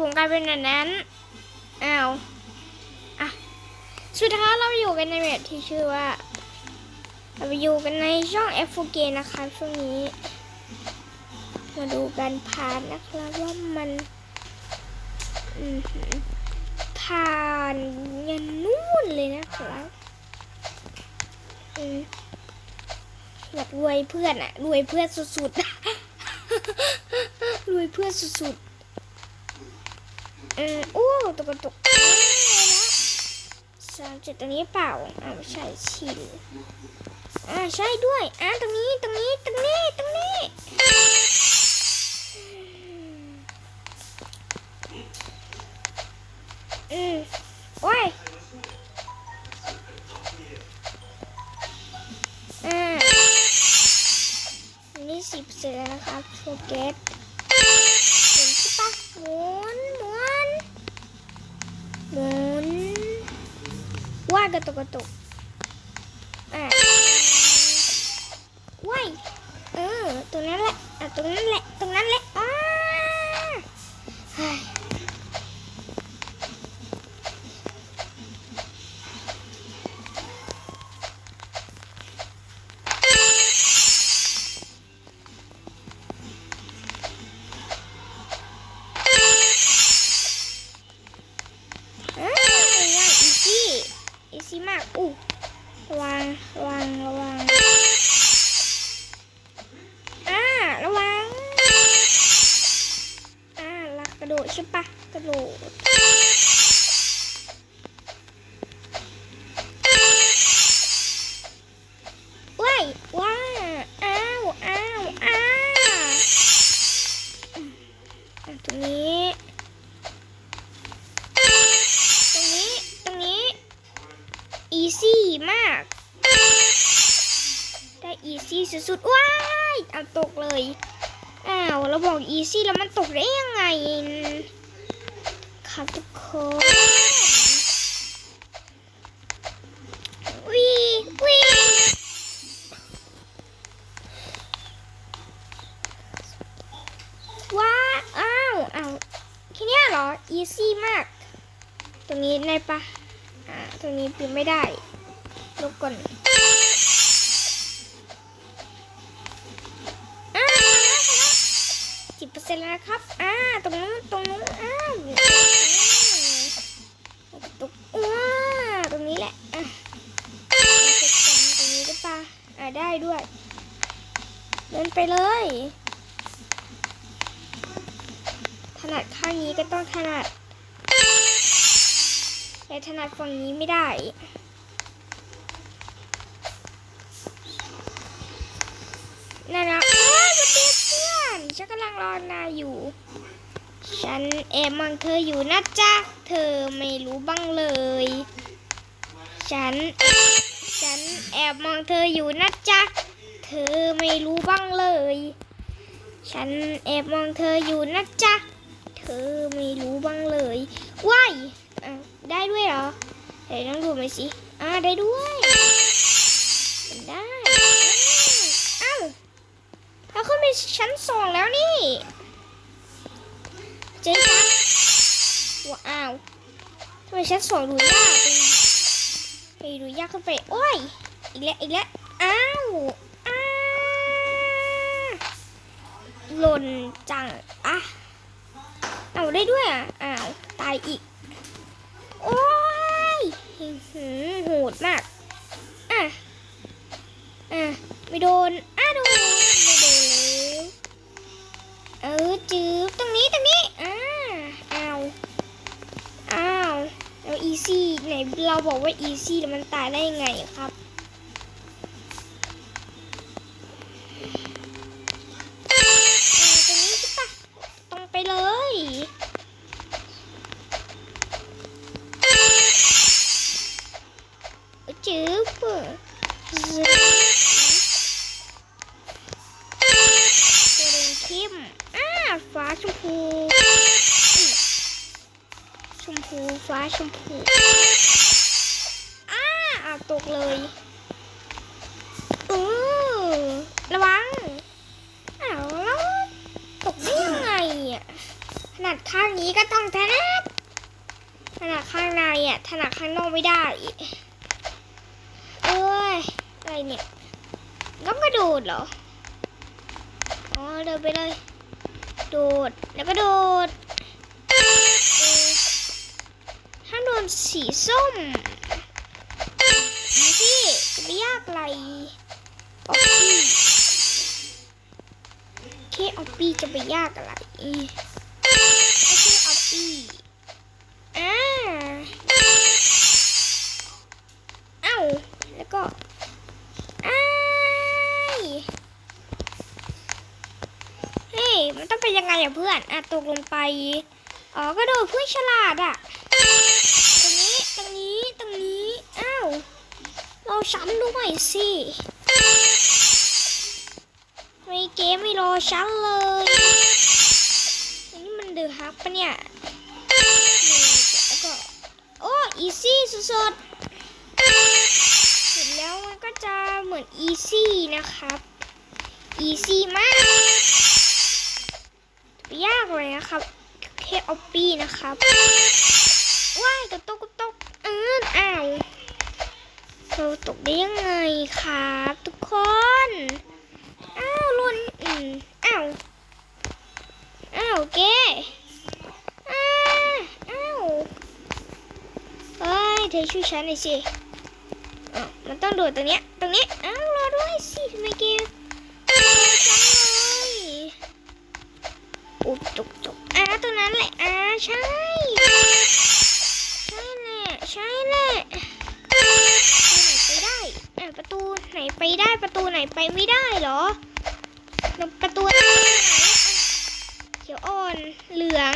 ผมกลายเป็นแบบนั้นอ้าวอะสุดท้ายเราอยู่กันในแบบที่ชื่อว่า เราไปอยู่กันในช่อง f อ k นะคะช่วงนี้ มาดูกันผ่านนะครับว่ามันอผ่านยันนู่นเลยนะครับอยากรวยเพื่อนอะรวยเพื่อนสุดๆรวยเพื่อนสุดๆ ออโอ้ตกกระตุกสามจุดตรงนี้เปล่าอ่าไม่ใช่ชิลอ่าใช่ด้วยอ่าตรงนี้ตรงนี้ตรงนี้ตรงนี้อืมโอ้ยอ่าอันนี้สิบเสือนะครับโชเกตากระตุกกระตุกอะว้ายเออ ตรงนั้นแหละ อะ ตรงนั้นแหละ ตรงนั้นแหละ มากอู้ระวังระวังระวังอ่าระวังอ่าลักกระโดดใช่ปะกระโดดว้ายว้า ซี่มาก ได้อีซี่สุดๆ ว้าย เอาตกเลย อ้าวเราบอกอีซี่แล้วมันตกได้ยังไง ครับทุกคนวีวีว้าอ้าวอ้าวแค่นี้เหรอ อีซี่มาก ตรงนี้ได้ปะ ตรงนี้ปีนไม่ได้ลบก่อนสิบเปอร์เซ็นต์แล้วครับ อ่า ตรงนู้น ตรงนู้นอ้าวตกว้าตรงนี้แหละ อะตรงนี้ได้ปะอ่าได้ด้วย เดินไปเลยถนัดข้างนี้ก็ต้องถนัด แต่ถนัดฝั่งนี้ไม่ได้นั่นนะโอ้ยมาเตี้ยเพื่อนฉันกำลังรอนายอยู่ ฉันแอบมองเธออยู่นะจ๊ะ เธอไม่รู้บ้างเลย ฉัน ฉันแอบมองเธออยู่นะจ๊ะ เธอไม่รู้บ้างเลย ฉันแอบมองเธออยู่นะจ๊ะ เธอไม่รู้บ้างเลย อะได้ด้วยเหรอ เดี๋ยวต้องดูไหมสิอ่าได้ด้วยมันได้อ้าวเราขึ้นไปชั้นสองแล้วนี่เจ๊คะว้าวทำไมชั้นสองดูยากไปไปดูยากขึ้นไปโอ้ยอีกแล้วอีกแล้วอ้าวอ้าหล่นจังอะเอาได้ด้วยอะอ้าวตายอีกโอ้ โหดมาก อะ อะ ไม่โดน อะโดน ไม่โดนเลยเออจืบตรงนี้ตรงนี้ อ่าอ้าวอ้าวแล้วอีซี่ไหนเราบอกว่าอีซี่แล้วมันตายได้ยังไงครับ ฟ้าชมพูอ่าอาตกเลยอือระวังอ้าวแล้วตกได้ยังไงอะขนาดข้างนี้ก็ต้องถนัดถนัดข้างในอะถนัดข้างนอกไม่ได้เอ้ยอะไรเนี่ยต้องกระโดดเหรออ๋อเดินไปเลยโดดแล้วก็โดด ถ้าโดนสีส้มดูสิจะไม่ยากอะไรออปปี้แค่ออปปี้จะไปยากอะไรไม่ใช่ออปปี้อ่าเอ้าแล้วก็อ้ายเฮ้ยมันต้องเป็นยังไงอะเพื่อนอะตกลงไปอ๋อกระโดดเพื่อนฉลาดอะ ตรงนี้ตรงนี้ตรงนี้อ้าวเราฉันด้วยสิไม่เกมไม่รอฉันเลยอันนี้มันเดือดฮักปะเนี่ยแล้วก็โอ้อีซี่สุดๆเสร็จแล้วมันก็จะเหมือนอีซี่นะครับอีซี่มากยากเลยนะครับแค่ออปปี้นะครับ ว้ายกระตกกระตกเอออ้าวเราตกได้ยังไงครับทุกคน อ้าวล่นอืมอ้าว อ้าวเก้อ้าวอ้าวเฮ้ยเธอช่วยฉันหน่อยสิอ้าวมันต้องโดดตรงเนี้ย ตรงนี้ อ้าวรอด้วยสิทำไมเก้อฉันเลยอุ๊บจุกจุกอ้าตรงนั้นแหละอ้าใช่ ไหนไปได้ประตูไหนไปไม่ได้เหรอประตูไหนเขียวอ่อนเหลือง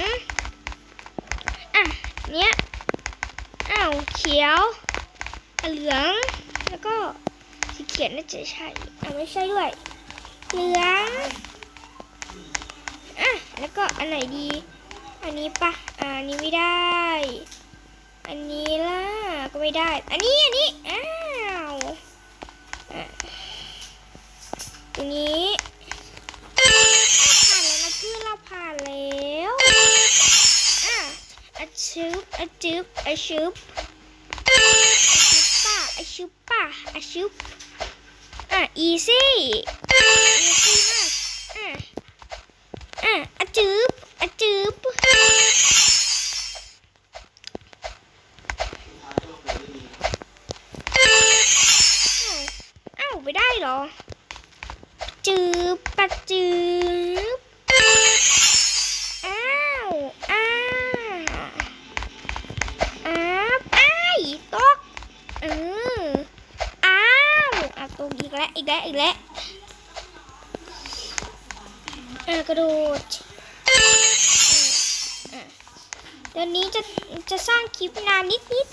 อะเนี้ยอ้าวเขียวอะเหลืองแล้วก็สีเขียวน่าจะใช่อะไม่ใช่ด้วยเหลืองอะแล้วก็อันไหนดี อันนี้ปะอ่าอันนี้ไม่ได้ อันนี้ล่ะก็ไม่ได้ อันนี้อันนี้อ้าวอะ ตรงนี้ผ่านแล้วนะเพื่อนเราผ่านแล้วอะอะชึบอะจึบอะชึบอะชึบป่ะอะชึบป่ะอะชึบอะอีซี่อีซี่มากอะอะอะจึบ แล้วอีกแล้วอีกแล้วอะกระโดดอะเดี๋ยวนี้จะจะสร้างคลิปนานนิดนิด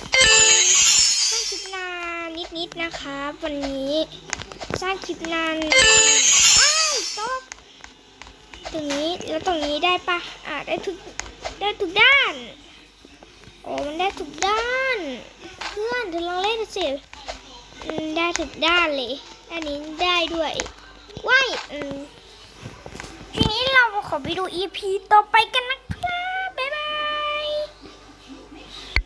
สร้างคลิปนานนิดๆนะคะวันนี้สร้างคลิปนานอ้าวตกตรงนี้แล้วตรงนี้ได้ปะอ่าได้ทุกได้ทุกด้านโอ้มันได้ทุกด้าน เพื่อนเธอลองเล่นสิได้ทุกด้านเลย อันนี้ได้ด้วยว้ายอืมทีนี้เราขอไปดู EP ต่อไปกันนะ